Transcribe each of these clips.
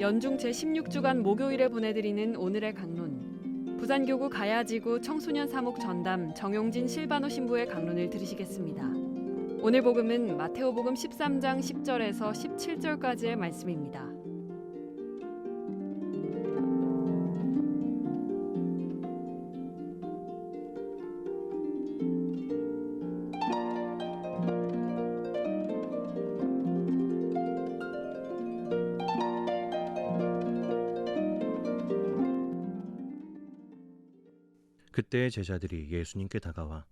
연중 제16주간 목요일에 보내드리는 오늘의 강론. 부산교구 가야지구 청소년 사목 전담 정용진 실바노 신부의 강론을 들으시겠습니다. 오늘 복음은 마테오복음 13장 10절에서 17절까지의 말씀입니다. 그때의 제자들이 예수님께 다가와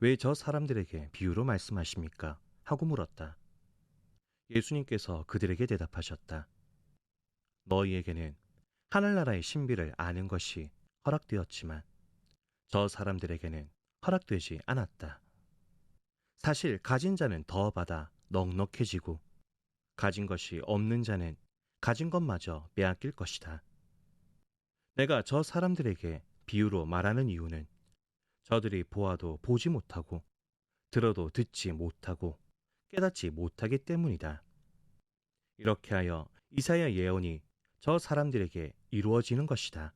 왜 저 사람들에게 비유로 말씀하십니까? 하고 물었다. 예수님께서 그들에게 대답하셨다. 너희에게는 하늘나라의 신비를 아는 것이 허락되었지만 저 사람들에게는 허락되지 않았다. 사실 가진 자는 더 받아 넉넉해지고 가진 것이 없는 자는 가진 것마저 빼앗길 것이다. 내가 저 사람들에게 비유로 말하는 이유는 저들이 보아도 보지 못하고 들어도 듣지 못하고 깨닫지 못하기 때문이다. 이렇게 하여 이사야 예언이 저 사람들에게 이루어지는 것이다.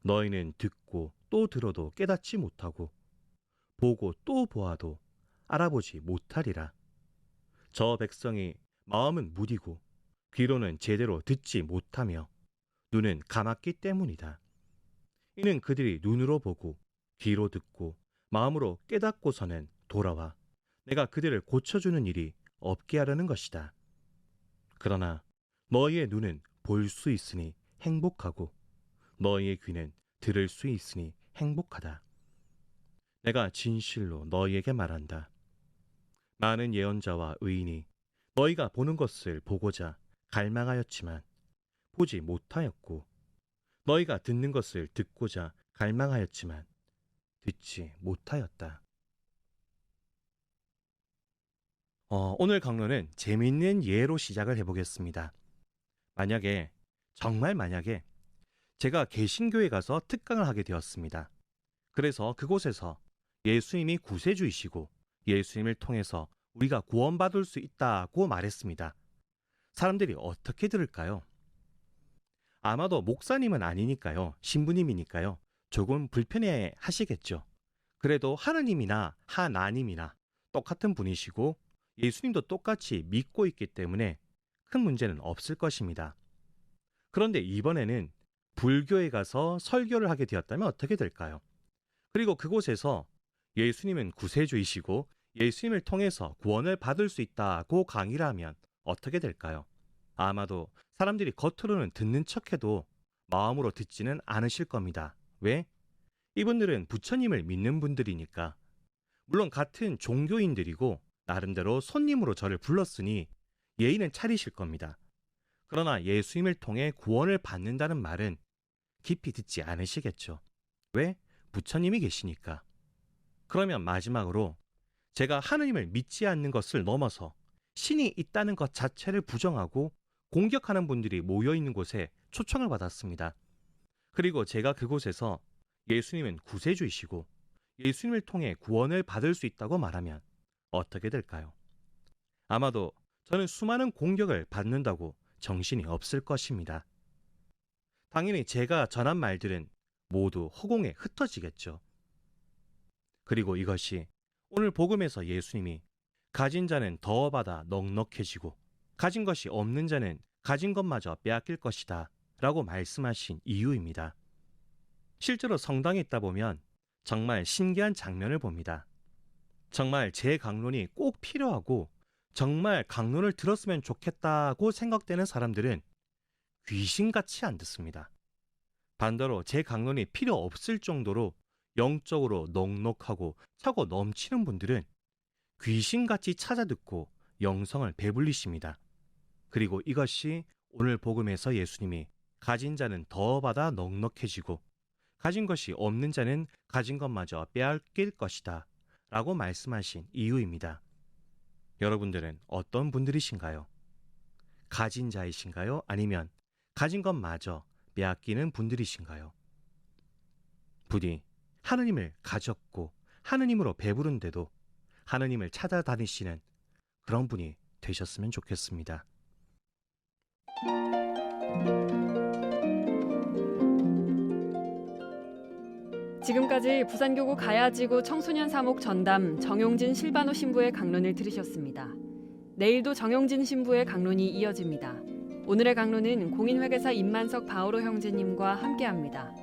너희는 듣고 또 들어도 깨닫지 못하고 보고 또 보아도 알아보지 못하리라. 저 백성이 마음은 무디고 귀로는 제대로 듣지 못하며 눈은 감았기 때문이다. 이는 그들이 눈으로 보고 귀로 듣고 마음으로 깨닫고서는 돌아와 내가 그들을 고쳐주는 일이 없게 하려는 것이다. 그러나 너희의 눈은 볼 수 있으니 행복하고 너희의 귀는 들을 수 있으니 행복하다. 내가 진실로 너희에게 말한다. 많은 예언자와 의인이 너희가 보는 것을 보고자 갈망하였지만 보지 못하였고 너희가 듣는 것을 듣고자 갈망하였지만 듣지 못하였다. 어, 오늘 강론은 재미있는 예로 시작을 해보겠습니다. 만약에 정말 만약에 제가 개신교에 가서 특강을 하게 되었습니다. 그래서 그곳에서 예수님이 구세주이시고 예수님을 통해서 우리가 구원받을 수 있다고 말했습니다. 사람들이 어떻게 들을까요? 아마도 목사님은 아니니까요. 신부님이니까요. 조금 불편해 하시겠죠. 그래도 하느님이나 하나님이나 똑같은 분이시고 예수님도 똑같이 믿고 있기 때문에 큰 문제는 없을 것입니다. 그런데 이번에는 불교에 가서 설교를 하게 되었다면 어떻게 될까요? 그리고 그곳에서 예수님은 구세주이시고 예수님을 통해서 구원을 받을 수 있다고 강의를 하면 어떻게 될까요? 아마도 사람들이 겉으로는 듣는 척해도 마음으로 듣지는 않으실 겁니다. 왜? 이분들은 부처님을 믿는 분들이니까. 물론 같은 종교인들이고 나름대로 손님으로 저를 불렀으니 예의는 차리실 겁니다. 그러나 예수님을 통해 구원을 받는다는 말은 깊이 듣지 않으시겠죠. 왜? 부처님이 계시니까. 그러면 마지막으로 제가 하느님을 믿지 않는 것을 넘어서 신이 있다는 것 자체를 부정하고 공격하는 분들이 모여 있는 곳에 초청을 받았습니다. 그리고 제가 그곳에서 예수님은 구세주이시고 예수님을 통해 구원을 받을 수 있다고 말하면 어떻게 될까요? 아마도 저는 수많은 공격을 받는다고 정신이 없을 것입니다. 당연히 제가 전한 말들은 모두 허공에 흩어지겠죠. 그리고 이것이 오늘 복음에서 예수님이 가진 자는 더 받아 넉넉해지고 가진 것이 없는 자는 가진 것마저 빼앗길 것이다 라고 말씀하신 이유입니다. 실제로 성당에 있다 보면 정말 신기한 장면을 봅니다. 정말 제 강론이 꼭 필요하고 정말 강론을 들었으면 좋겠다고 생각되는 사람들은 귀신같이 안 듣습니다. 반대로 제 강론이 필요 없을 정도로 영적으로 넉넉하고 차고 넘치는 분들은 귀신같이 찾아듣고 영성을 배불리십니다. 그리고 이것이 오늘 복음에서 예수님이 가진 자는 더 받아 넉넉해지고 가진 것이 없는 자는 가진 것마저 빼앗길 것이다. 라고 말씀하신 이유입니다. 여러분들은 어떤 분들이신가요? 가진 자이신가요? 아니면 가진 것마저 빼앗기는 분들이신가요? 부디 하느님을 가졌고 하느님으로 배부른데도 하느님을 찾아다니시는 그런 분이 되셨으면 좋겠습니다. 지금까지 부산교구 가야지구 청소년 사목 전담 정용진 실바노 신부의 강론을 들으셨습니다. 내일도 정용진 신부의 강론이 이어집니다. 오늘의 강론은 공인회계사 임만석 바오로 형제님과 함께합니다.